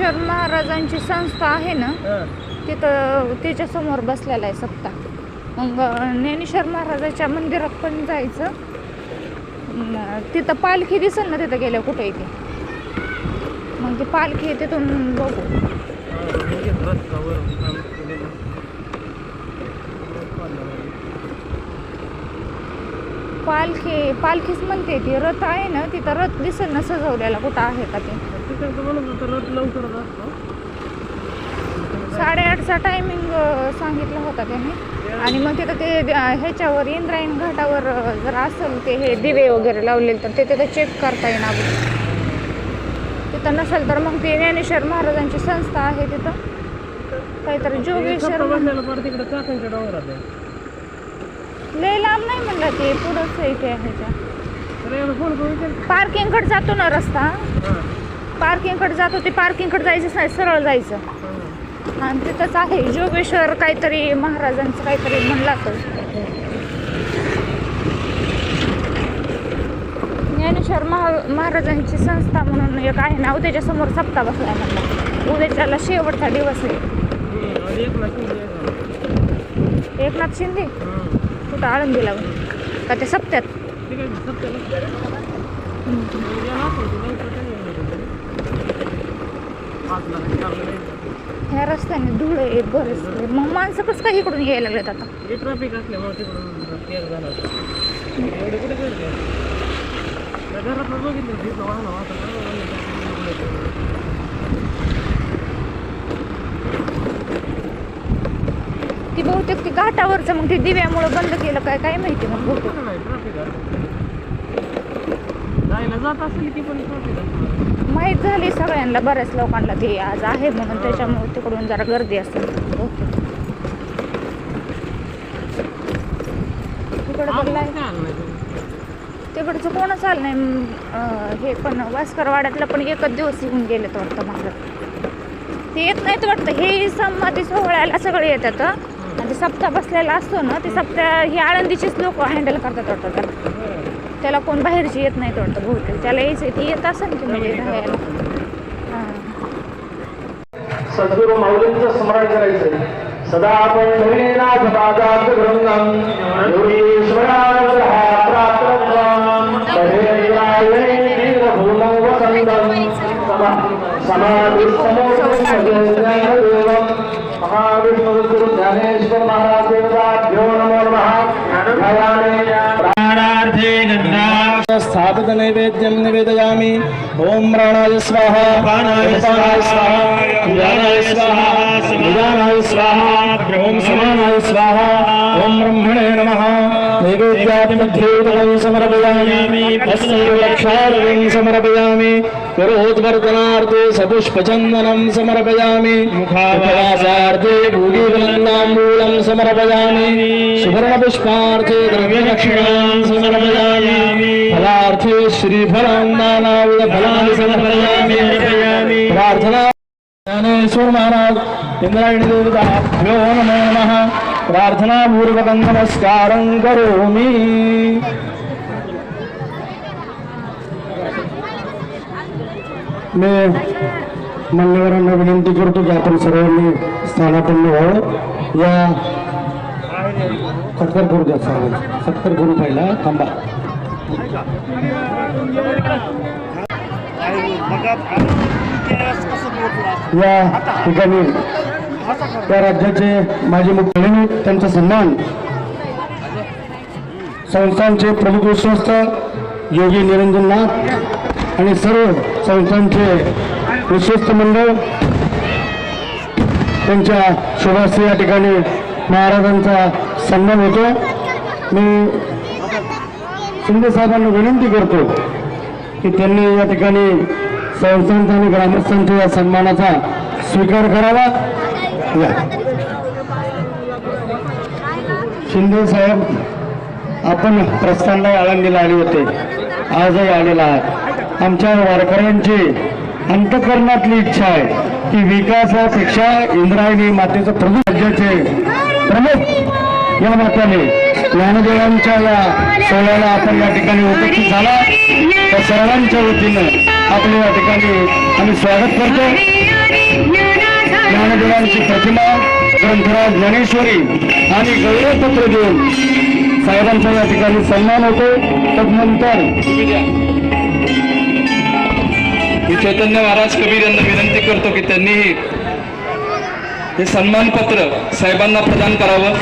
ज्ञानेश्वर महाराजांची संस्था आहे ना तिथं त्याच्यासमोर बसलेला आहे सप्ताह मग ज्ञानेश्वर महाराजाच्या मंदिरात पण जायचं. तिथं पालखी दिसेल ना तिथं गेल्या कुठे इथे मग ती पालखी तिथून बघू. पालखी पालखीच म्हणते ती. रथ आहे ना तिथं रथ दिसेल ना सजवलेला कुठं आहे का ते? साडेआठचा टायमिंग सांगितला होता त्याने. आणि मग तिथं ते ह्याच्यावर इंद्रायण घाटावर जर असेल ते हे दिवे वगैरे लावलेले तर ते तिथं चेक करता येणार. तिथं नसेल तर मग ते ज्ञानेश्वर महाराजांची संस्था आहे तिथं. काहीतरी जोगेश्वर म्हण- लय लांब नाही म्हणलं ते पुढंच आहे ते ह्याच्या. पार्किंगकडे जातो ना रस्ता. पार्किंगकडे जातो ते पार्किंगकडे जायचं नाही सरळ जायचं. आणि तिथंच आहे जोगेश्वर काहीतरी महाराजांचं काहीतरी म्हणला तो ज्ञानेश्वर महा महाराजांची संस्था म्हणून एक आहे ना उद्याच्या समोर सप्ताह बसलाय म्हणला. उद्याच्याला शेवटचा दिवस आहे. एकनाथ शिंदे? कुठं आळंदीला? का ते सप्त्यात? ह्या रस्त्याने धूळ आहे बरेच. मग माणसं कसं काय इकडून यायला लागलेत आता? ट्रॅफिक असल्यामुळे तिकडून ती बहुतेक ती घाटावरचं मग ते दिव्यामुळं बंद केलं काय काय माहिती मग बहुतेक. जायला जात असेल की पण माहीत झाली सगळ्यांना बऱ्याच लोकांना ते आज आहे म्हणून त्याच्यामुळे तिकडून जरा गर्दी बहुतेक तिकडं बघलाय? तिकडचं कोणच आलं नाही हे पण वास्करवाड्यातलं पण एकच दिवस येऊन गेले वाटतं महाराज ते येत नाहीत वाटतं हे समाधी सोहळ्याला सगळे येतात. आणि ते सप्ताह बसलेला असतो ना ते सप्ताह हे आळंदीचेच लोक हँडल करतात वाटतं त्याला. त्याला कोण बाहेरची येत नाहीत वाटतं बहुतेक. त्याला यायचं ती येत असेल की म्हणजे राहायला हां. सद्गुरु माऊलींचं स्मरण करायचं सदा पादात गृंगम हा प्राप्तम ज्ञानेश्वर महाराज स्थापित नैवेद्यं निवेदयामि। ॐ प्राणाय स्वाहा। प्राणाय स्वाहा। ज्ञानाय स्वाहा। निदानाय स्वाहा। ॐ समानाय स्वाहा। ॐ ब्रह्मणे नमः। नैवेद्यादिमध्ये समर्पयामि तस्मै लक्षार्घ्यं समर्पयामि करोद्वर्धनार्थे सपुष्पचन्दनं समर्पयामि मुखावासार्थे भूगिवलन्नाम्बूलं समर्पयामि सुवर्णपुष्पार्थे द्रव्यदक्षिणां समर्पयामि फलार्थे श्रीफलं नानाविधफलानि समर्पयामि प्रार्थना ज्ञानेश्वर महाराज इंद्रायणी देवताभ्यो नमो नमः। प्रार्थनापूर्वकं नमस्कारं करोमि। मी मान्यवरांना विनंती करतो की आपण सर्वांनी स्थानापन्न व्हावं. या सत्कार करू द्या सर्व सत्कार करू पहिला. थांबा. या ठिकाणी त्या राज्याचे माजी मुख्यमंत्री त्यांचा सन्मान. संस्थांचे प्रमुख विश्वस्त योगी निरंजननाथ आणि सर्व संस्थांचे विश्वस्त मंडळ त्यांच्या शुभास्ती या ठिकाणी महाराजांचा सन्मान होतो. मी शिंदे साहेबांना विनंती करतो की त्यांनी या ठिकाणी संस्थांचा आणि ग्रामस्थांच्या या सन्मानाचा स्वीकार करावा. शिंदे साहेब आपण प्रस्थानला आळंदीला आले होते. आजही आलेला आहात. आमच्या वारकऱ्यांची अंतकरणातली इच्छा आहे की विकासापेक्षा इंद्रायणी मातेचं प्रमुख राज्याचे प्रमुख या माताने ज्ञानदेवांच्या या सोहळ्याला आपण या ठिकाणी उपस्थित झाला. त्या सर्वांच्या वतीनं आपल्या या ठिकाणी आम्ही स्वागत करतो. ज्ञानदेवांची प्रतिमा ग्रंथराज ज्ञानेश्वरी आणि गौरवपत्र देऊन साहेबांचा या ठिकाणी सन्मान होतो. तदनंतर मी चैतन्य महाराज कबीर यांना विनंती करतो की त्यांनीही हे सन्मानपत्र साहेबांना प्रदान करावं.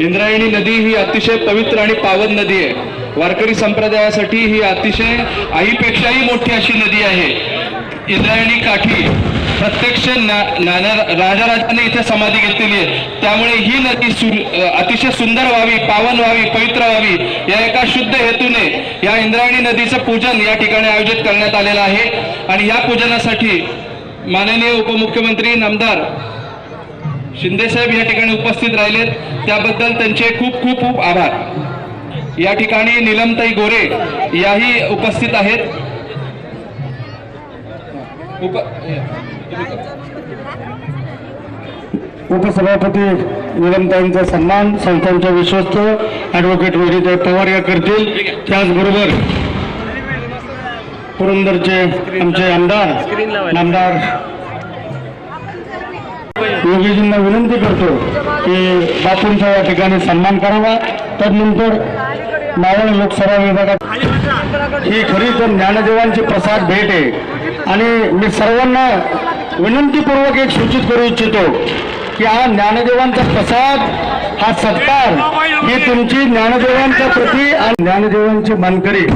इंद्रायणी नदी ही अतिशय पवित्र आणि पावन नदी आहे. वारकरी संप्रदायासाठी ही अतिशय आईपेक्षाही मोठी अशी नदी आहे. इंद्रायणी काठी प्रत्यक्ष नाना इथे समाधी घेतलेली आहे. त्यामुळे ही नदी सु- अतिशय सुंदर व्हावी पावन व्हावी पवित्र व्हावी या एका शुद्ध हेतूने या इंद्रायणी नदीचं पूजन या ठिकाणी आयोजित करण्यात आलेलं आहे. आणि या पूजनासाठी माननीय उपमुख्यमंत्री नामदार शिंदेसाहेब या ठिकाणी उपस्थित राहिलेत. त्याबद्दल त्यांचे खूप खूप खूप आभार. या ठिकाणी निलमताई गोरे याही उपस्थित आहेत. उप उपसभापती निलमताईंचा सन्मान संस्थांच्या विश्वस्त ॲडव्होकेट विजयताई पवार या करतील. त्याचबरोबर पुरंदरचे आमचे आमदार आमदार योगीजींना विनंती करतो की बापूंचा या ठिकाणी सन्मान करावा. तदनंतर मावळ लोकसभा विभागात ही खरी तर ज्ञानदेवांची प्रसाद भेट आहे. आणि मी सर्वांना विनंतीपूर्वक एक सूचित करू इच्छितो की हा ज्ञानदेवांचा प्रसाद हा सत्कार ही तुमची ज्ञानदेवांच्या प्रती आणि ज्ञानदेवांची मानकरी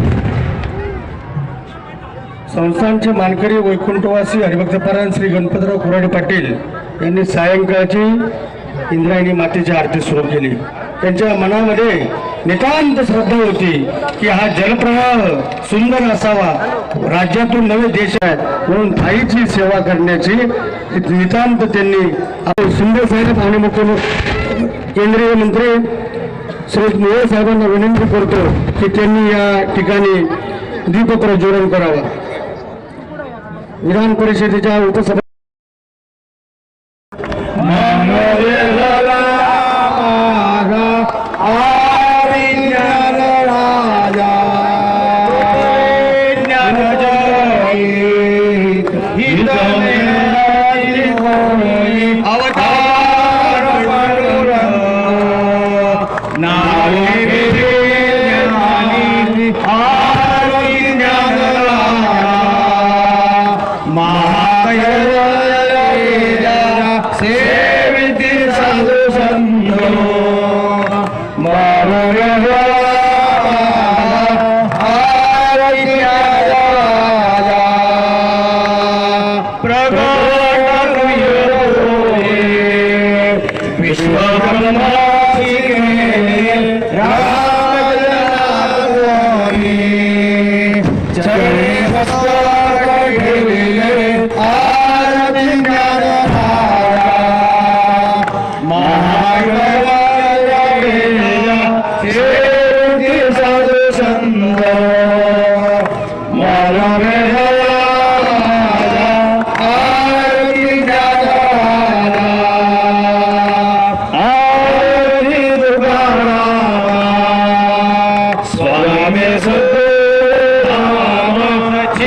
संस्थांचे मानकरी वैकुंठवासी हरिभक्तपरायण श्री गणपतराव कुराडे पाटील यांनी सायंकाळची इंद्रायणी मातेची आरती सुरू केली. त्यांच्या मनामध्ये नितांत श्रद्धा होती की हा जलप्रवाह सुंदर असावा. राज्यातून नवे देश आहेत. म्हणून थाईची सेवा करण्याची नितांत त्यांनी आपले शिंदे साहेब आणि मुख्यमंत्री केंद्रीय मंत्री श्री मोहोळ साहेबांना विनंती करतो की त्यांनी या ठिकाणी दीपप्रज्वलन करावं. विधान परिषदेच्या उपसभा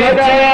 स्वामी